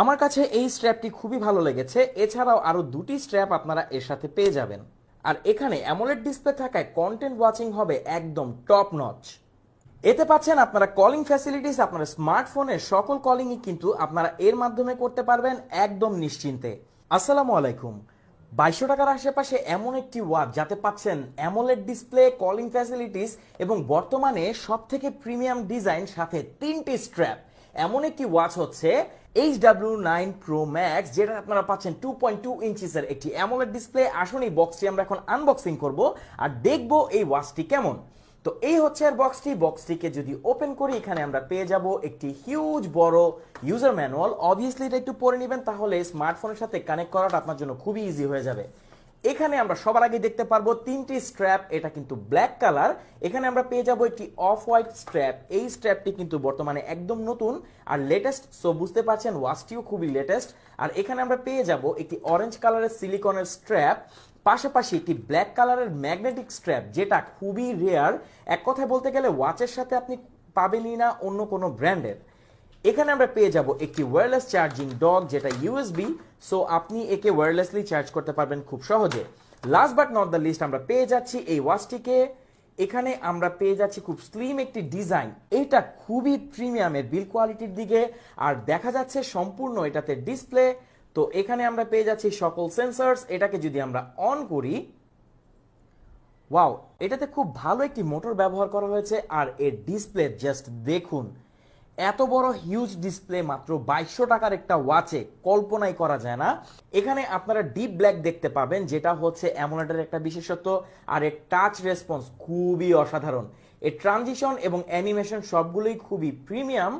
আমার কাছে এই স্ট্র্যাপটি খুবই ভালো লেগেছে। এছাড়াও আরও দুটি স্ট্র্যাপ আপনারা এর সাথে পেয়ে যাবেন। আর এখানে অ্যামোলেড ডিসপ্লে থাকায় কন্টেন্ট ওয়াচিং হবে একদম টপ নচ এতে পাচ্ছেন আপনারা কলিং ফ্যাসিলিটিস আপনার স্মার্টফোনের সকল কলিংই কিন্তু আপনারা এর মাধ্যমে করতে পারবেন একদম নিশ্চিন্তে। আসসালামু আলাইকুম। বাইশশো টাকার আশেপাশে এমন একটি ওয়াচ যাতে পাচ্ছেন অ্যামোলেড ডিসপ্লে কলিং ফ্যাসিলিটিস এবং বর্তমানে সব থেকে প্রিমিয়াম ডিজাইন সাথে তিনটি স্ট্র্যাপ। এমন একটি ওয়াচ হচ্ছে H W nine pro max যেটা আপনারা পাচ্ছেন টু পয়েন্ট টু ইঞ্চিসের একটি অ্যামোলেড ডিসপ্লে আসুন এই বক্সটি আমরা এখন আনবক্সিং করব আর দেখব এই ওয়াচটি কেমন। তো এই হচ্ছে আর বক্সটি বক্সটিকে যদি ওপেন করি, এখানে আমরা পেয়ে যাব একটি হিউজ বড় ইউজার ম্যানুয়াল অবভিয়াসলি এটা একটু পড়ে নেবেন, তাহলে স্মার্টফোনের সাথে কানেক্ট করাটা আপনার জন্য খুবই ইজি হয়ে যাবে। এখানে আমরা সবার আগে দেখতে পারব তিনটি স্ট্র্যাপ এটা কিন্তু ব্ল্যাক কালার এখানে আমরা পেয়ে যাব একটি অফ হোয়াইট স্ট্র্যাপ এই স্ট্র্যাপটি কিন্তু বর্তমানে একদম নতুন আর লেটেস্ট সো বুঝতে পারছেন ওয়াচটিও খুবই লেটেস্ট আর এখানে আমরা পেয়ে যাব একটি অরেঞ্জ কালারের সিলিকনের স্ট্র্যাপ পাশাপাশি একটি ব্ল্যাক কালারের ম্যাগনেটিক স্ট্র্যাপ যেটা খুবই রেয়ার এক কথায় বলতে গেলে ওয়াচের সাথে আপনি পাবেনই না অন্য কোনো ব্র্যান্ডের এখানে আমরা পেয়ে যাব একটি ওয়্যারলেস চার্জিং ডগ যেটা ইউএসবি সো আপনি একে ওয়্যারলেসলি চার্জ করতে পারবেন খুব সহজে। Last but not the least আমরা পেয়ে যাচ্ছি এই ওয়াচটিকে এখানে আমরা পেয়ে যাচ্ছি খুব স্লিম একটি ডিজাইন এটা খুবই প্রিমিয়ামের বিল কোয়ালিটির দিকে, আর দেখা যাচ্ছে সম্পূর্ণ এটাতে ডিসপ্লে তো এখানে আমরা পেয়ে যাচ্ছি সকল সেন্সার্স এটাকে যদি আমরা অন করি ওয়াও এটাতে খুব ভালো একটি মোটর ব্যবহার করা হয়েছে, আর এর ডিসপ্লে জাস্ট দেখুন। এত বড় হিউজ ডিসপ্লে মাত্র বাইশশো টাকার একটা ওয়াচে কল্পনাই করা যায় না। এখানে আপনারা ডিপ ব্ল্যাক দেখতে পাবেন, যেটা হচ্ছে অ্যামোলেডের একটা বিশেষত্ব আর এর টাচ রেসপন্স খুবই অসাধারণ। এর ট্রানজিশন এবং অ্যানিমেশন সবগুলোই খুবই প্রিমিয়াম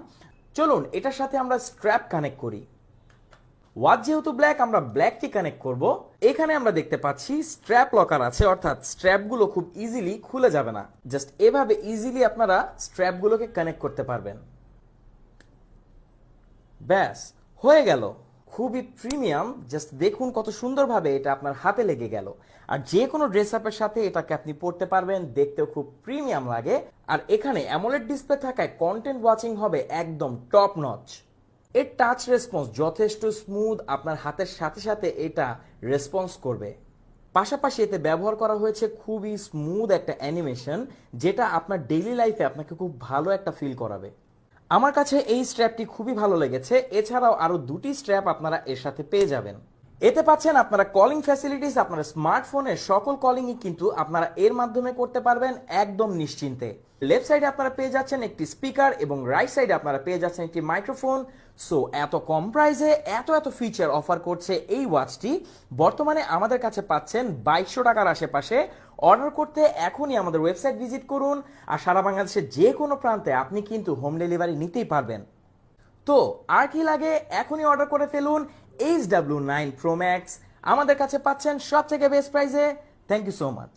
চলুন, এটার সাথে আমরা স্ট্র্যাপ কানেক্ট করি। ওয়াচ যেহেতু ব্ল্যাক আমরা ব্ল্যাকটি কানেক্ট করব। এখানে আমরা দেখতে পাচ্ছি স্ট্র্যাপ লকার আছে, অর্থাৎ স্ট্র্যাপগুলো খুব ইজিলি খুলে যাবে না। জাস্ট এভাবে ইজিলি আপনারা স্ট্র্যাপগুলোকে কানেক্ট করতে পারবেন। ব্যাস, হয়ে গেল। খুবই প্রিমিয়াম জাস্ট দেখুন কত সুন্দরভাবে এটা আপনার হাতে লেগে গেল। আর যে কোনো ড্রেস আপের সাথে এটাকে আপনি পড়তে পারবেন, দেখতেও খুব প্রিমিয়াম লাগে। আর এখানে অ্যামোলেড ডিসপ্লে থাকায় কন্টেন্ট ওয়াচিং হবে একদম টপ নচ এর টাচ রেসপন্স যথেষ্ট স্মুথ আপনার হাতের সাথে সাথে এটা রেসপন্স করবে। পাশাপাশি এতে ব্যবহার করা হয়েছে খুবই স্মুথ একটা অ্যানিমেশন যেটা আপনার ডেইলি লাইফে আপনাকে খুব ভালো একটা ফিল করাবে। আমার কাছে এই স্ট্র্যাপটি খুবই ভালো লেগেছে। এছাড়াও আরও দুটি স্ট্র্যাপ আপনারা এর সাথে পেয়ে যাবেন। এতে পাচ্ছেন আপনারা কলিং ফ্যাসিলিটিস আপনার স্মার্টফোনের সকল কলিংই কিন্তু আপনারা এর মাধ্যমে করতে পারবেন একদম নিশ্চিন্তে। লেফট সাইডে আপনারা পেয়ে যাচ্ছেন একটি স্পিকার এবং রাইট সাইডে আপনারা পেয়ে যাচ্ছেন একটি মাইক্রোফোন সো এত কম প্রাইসে এত এত ফিচার অফার করছে এই ওয়াচটি বর্তমানে আমাদের কাছে পাচ্ছেন বাইশশো টাকার আশেপাশে। অর্ডার করতে এখনই আমাদের ওয়েবসাইট ভিজিট করুন। আর সারা বাংলাদেশের যে কোনো প্রান্তে আপনি কিন্তু হোম ডেলিভারি নিতেই পারবেন। তো, আর কি লাগে? এখনই অর্ডার করে ফেলুন। H W nine pro max আমাদের কাছে পাচ্ছেন সব থেকে বেস্ট প্রাইসে। Thank you so much